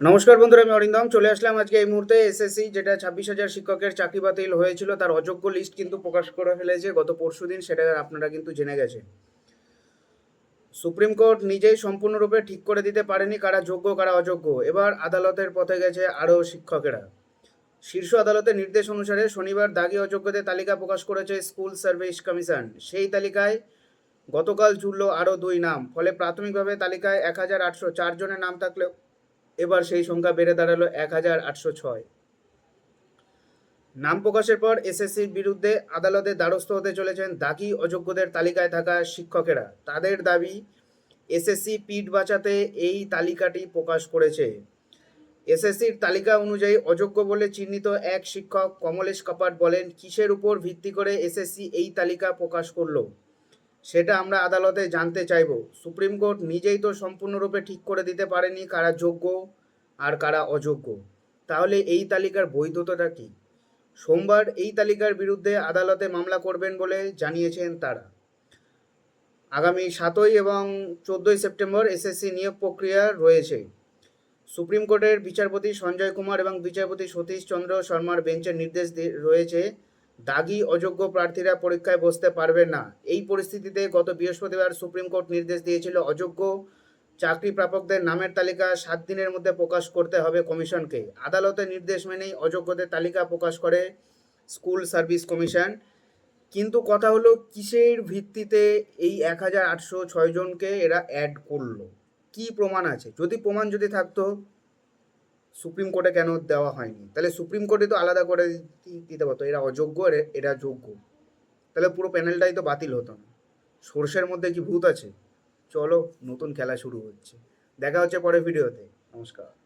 নমস্কার বন্ধুরা, আমি অরিন্দম। চলে আসলাম আজকে এই মুহূর্তে এসএসসি যেটা ছাব্বিশ হাজার শিক্ষকের চাকরি বাতিল হয়েছিল, তার অযোগ্য লিস্ট কিন্তু প্রকাশ করে ফেলেছে গত পরশু দিন, সেটা আপনারা কিন্তু জেনে গেছেন। সুপ্রিম কোর্ট নিজেই সম্পূর্ণরূপে ঠিক করে দিতে পারেনি কারা যোগ্য, কারা অযোগ্য। এবার আদালতের পথে গেছে আরও শিক্ষকেরা। শীর্ষ আদালতের নির্দেশ অনুসারে শনিবার দাগি অযোগ্যদের তালিকা প্রকাশ করেছে স্কুল সার্ভিস কমিশন। সেই তালিকায় গতকাল জুড়ল আরও দুই নাম, ফলে প্রাথমিকভাবে তালিকায় এক হাজার আটশো চার জনের নাম থাকলেও এবার সেই সংখ্যা বেড়ে দাঁড়াল এক হাজার আটশো ছয়। নাম প্রকাশের পর এসএসসির বিরুদ্ধে আদালতে দ্বারস্থ হতে চলেছেন দাগি অযোগ্যদের তালিকায় থাকা শিক্ষকেরা। তাদের দাবি, এসএসসি পিঠ বাঁচাতে এই তালিকাটি প্রকাশ করেছে। এসএসসির তালিকা অনুযায়ী অযোগ্য বলে চিহ্নিত এক শিক্ষক কমলেশ কাপাট বলেন, কিসের উপর ভিত্তি করে এসএসসি এই তালিকা প্রকাশ করল? সেটা আমরা আদালতে জানতে চাইব। সুপ্রিম কোর্ট নিজেই তো সম্পূর্ণরূপে ঠিক করে দিতে পারেনি কারা যোগ্য আর কারা অযোগ্য। তাহলে এই তালিকার বৈধতাটা কি? সোমবার এই তালিকার বিরুদ্ধে আদালতে মামলা করবেন বলে জানিয়েছেন তারা। আগামী সাতই এবং চোদ্দই সেপ্টেম্বর এসএসসি নিয়োগ প্রক্রিয়া রয়েছে। সুপ্রিম কোর্টের বিচারপতি সঞ্জয় কুমার এবং বিচারপতি সতীশ চন্দ্র শর্মার বেঞ্চের নির্দেশ রয়েছে দাগি, অযোগ্য প্রার্থীরা পরীক্ষায় বসতে পারবেন না। এই পরিস্থিতিতে গত বৃহস্পতিবার সুপ্রিম কোর্ট নির্দেশ দিয়েছিল, অযোগ্য চাকরি প্রাপকদের নামের তালিকা সাত দিনের মধ্যে প্রকাশ করতে হবে কমিশনকে। আদালতের নির্দেশ মেনেই অযোগ্যদের তালিকা প্রকাশ করে স্কুল সার্ভিস কমিশন। কিন্তু কথা হলো, কিসের ভিত্তিতে এই এক হাজার আটশো ছয় জনকে এরা অ্যাড করল? কি প্রমাণ আছে? যদি প্রমাণ যদি থাকতো সুপ্রিম কোর্টে কেন দেওয়া হয়নি? তাহলে সুপ্রিম কোর্টে তো আলাদা করে দিতে পারতো। এরা অযোগ্য, এরা যোগ্য। তাহলে পুরো প্যানেলটাই তো বাতিল হতো না। সর্ষের মধ্যে কি ভূত আছে? চলো, নতুন খেলা শুরু হচ্ছে। দেখা হচ্ছে পরে ভিডিওতে। নমস্কার।